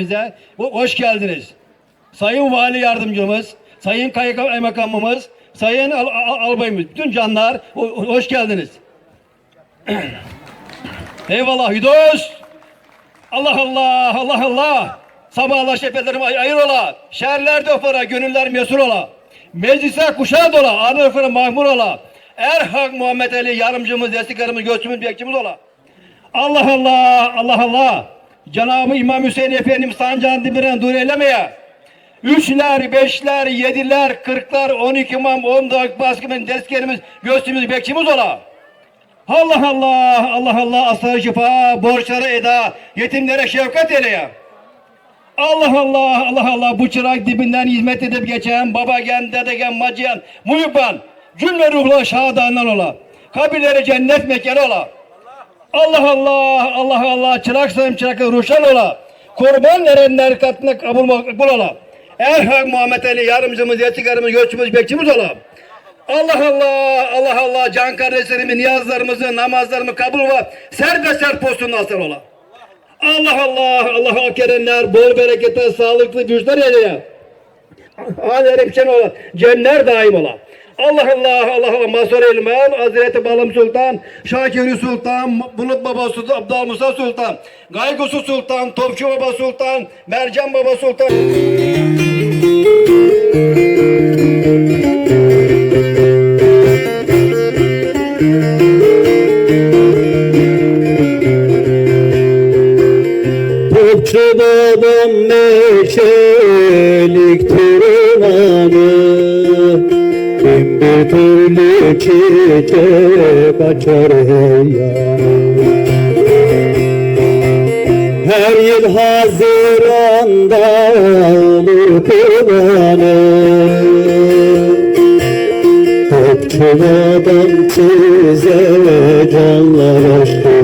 Bize hoş geldiniz. Sayın Vali Yardımcımız, Sayın Kaymakamımız, Sayın al al Albayımız, bütün canlar ho- hoş geldiniz. Eyvallah Hüdos. Allah Allah, Allah Allah. Sabahla şefetlerim ay ayır ola. Şerler döfara, gönüller mesul ola. Meclise kuşağı dola, arı mahmur ola. Erhak Muhammed Ali yardımcımız, desteklerimiz, göçümüz, bekçimiz ola. Allah Allah, Allah Allah. Cenab-ı İmam Hüseyin Efendimiz sancağın dibinden dur eylemeye. Üçler, beşler, yediler, kırklar, on iki imam, on dört baskımız, deskerimiz, göğsümüz, bekçimiz ola. Allah Allah, Allah Allah, asla şifa, borçlara eda, yetimlere şefkat eyleye. Allah Allah, Allah Allah, bu çırak dibinden hizmet edip geçen, baba gen, dede gen, maciyen, muhibban, cümle ruhla şahadandan ola. Kabirleri cennet mekanı ola. Allah Allah, Allah Allah, çırak sayım çırakı ruşan ola. Kurban verenler katına kabul makbul ola. Erhak Muhammed Ali yardımcımız, yetikarımız, göçümüz, bekçimiz ola. Allah Allah, Allah Allah, can kardeşlerimin niyazlarımızı, namazlarımı kabul ve serbest serpostunun asır ola. Allah Allah, Allah hak edenler, bol berekete, sağlıklı güçler eyleye. Hal hemşen ola, cenner daim ola. Allah Allah, Allah Allah, Mazhar Elmen, Hazreti Balım Sultan, Şakiri Sultan, Bulut Baba Sultan, Abdal Musa Sultan, Gaygusu Sultan, Topçu Baba Sultan, Mercan Baba Sultan. Topçu babam meşelik türlü çiçek açar her yıl Haziran'da olur kıvanı Topçu babam size canlar aşkı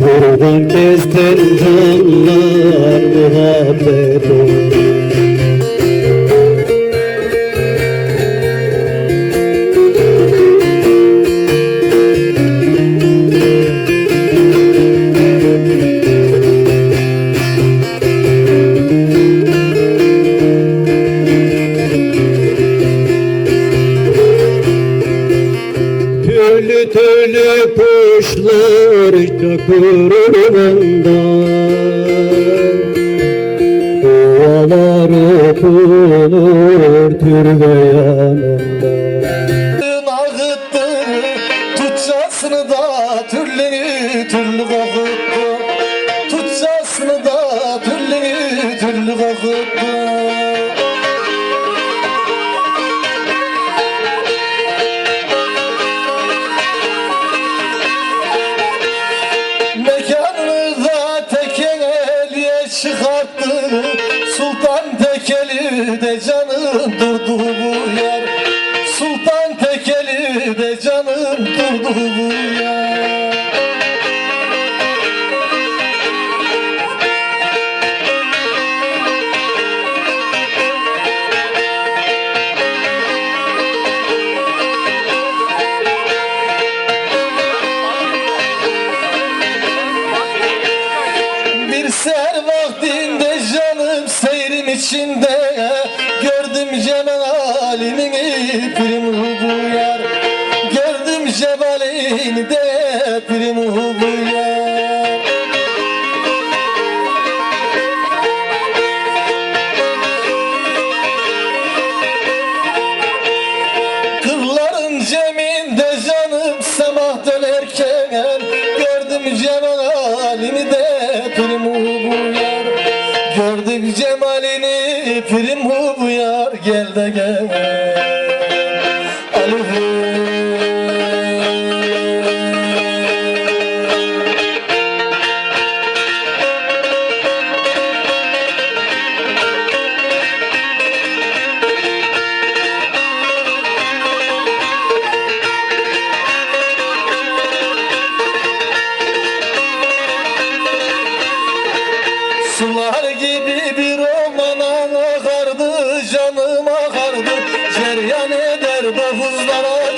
Kurban kestin canlar muhabbet Türlü türlü kuşlar çakırında Dualar okunur türbe yanında bu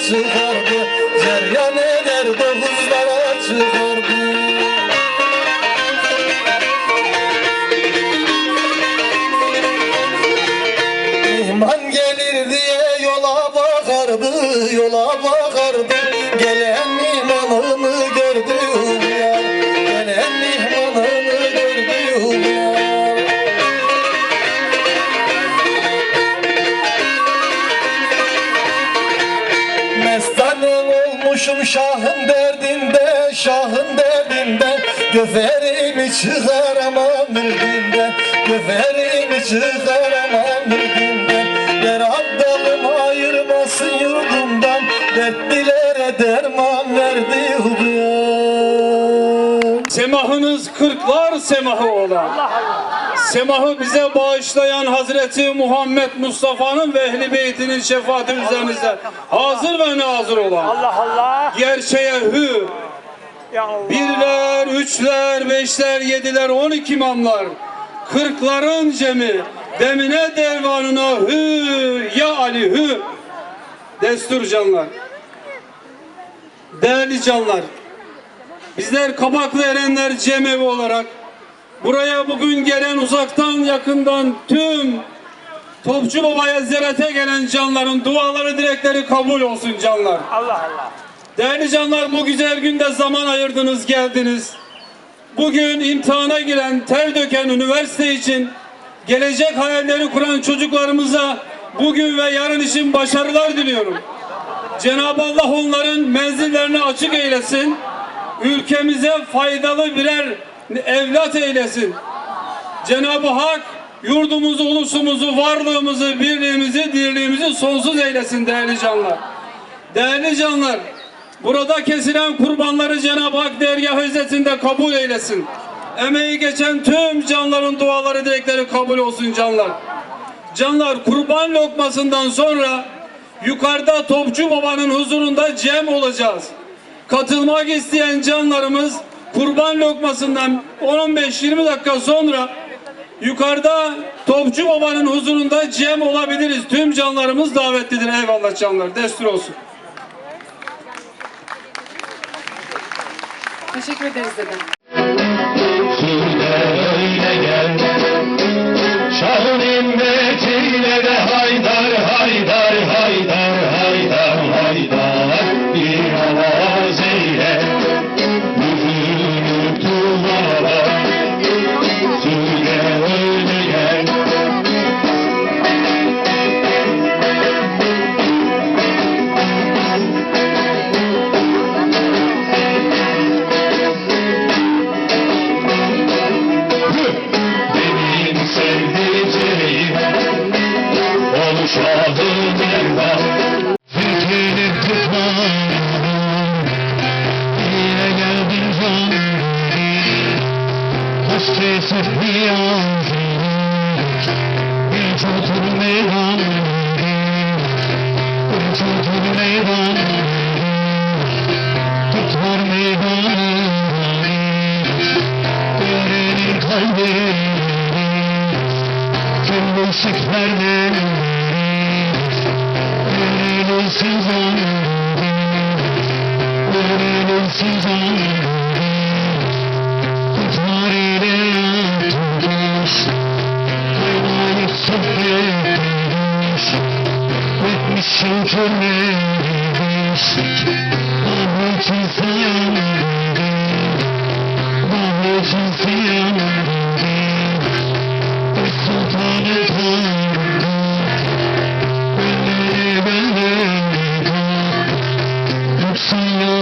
çıkardı. Ceryan eder dokuzlara çıkardı Göferimi çıkaramam ürgünden Göferimi çıkaramam ürgünden Yer abdalım ayırmasın yurdumdan Dertlilere derman verdi huduyan Semahınız kırklar semahı olan. Semahı bize bağışlayan Hazreti Muhammed Mustafa'nın ve Ehli Beytinin şefaati üzerinize hazır ve nazır olan. Allah Allah. Gerçeğe hü, Ya Allah. Birler, üçler, beşler, yediler, on iki imamlar. Kırkların cemi, demine dervanına hü, ya Ali hü. Destur canlar. Değerli canlar. Bizler Kabaklı Erenler Cemevi olarak buraya bugün gelen uzaktan yakından tüm Topçu Baba'ya ziyarete gelen canların duaları dilekleri kabul olsun canlar. Allah Allah. Değerli canlar bu güzel günde zaman ayırdınız geldiniz. Bugün imtihana giren, ter döken üniversite için gelecek hayalleri kuran çocuklarımıza bugün ve yarın için başarılar diliyorum. Cenab-ı Allah onların menzillerini açık eylesin. Ülkemize faydalı birer evlat eylesin. Cenab-ı Hak yurdumuzu, ulusumuzu, varlığımızı, birliğimizi, dirliğimizi sonsuz eylesin değerli canlar. Değerli canlar, burada kesilen kurbanları Cenab-ı Hak dergah izzetinde kabul eylesin. Emeği geçen tüm canların duaları, dilekleri kabul olsun canlar. Canlar kurban lokmasından sonra yukarıda Topçu Baba'nın huzurunda cem olacağız. Katılmak isteyen canlarımız kurban lokmasından 10-15-20 dakika sonra yukarıda Topçu Baba'nın huzurunda cem olabiliriz. Tüm canlarımız davetlidir. Eyvallah canlar. Destur olsun. Teşekkür ederiz dedem. Çocuğun meydan çocuğun meydan Tutlar meydanı Gönlünün kalbi Gönlün şifreli Gönlünün sizan Gönlünün sizan Tutlar Geçemedik Bahmet isyanıydı Bahmet isyanıydı Sultanı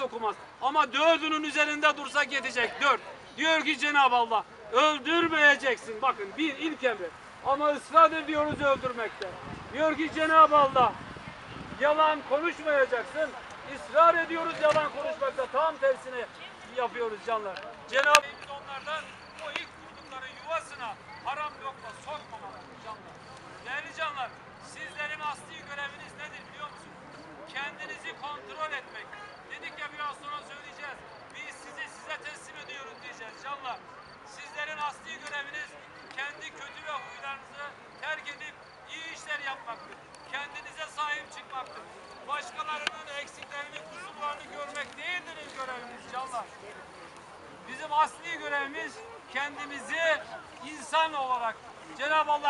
okumaz. Ama dördünün üzerinde dursak yetecek. Dört. Diyor ki Cenab-ı Allah öldürmeyeceksin. Bakın bir ilk emri. Ama ısrar ediyoruz öldürmekte. Diyor ki Cenab-ı Allah yalan konuşmayacaksın. Israr ediyoruz yalan konuşmakta. Tam tersine yapıyoruz canlar. Cenab-ı onlardan o ilk kurdukları yuvasına haram lokma sokmamalı canlar. Değerli canlar, sizlerin asli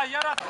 Cenab-ı Allah yarattı.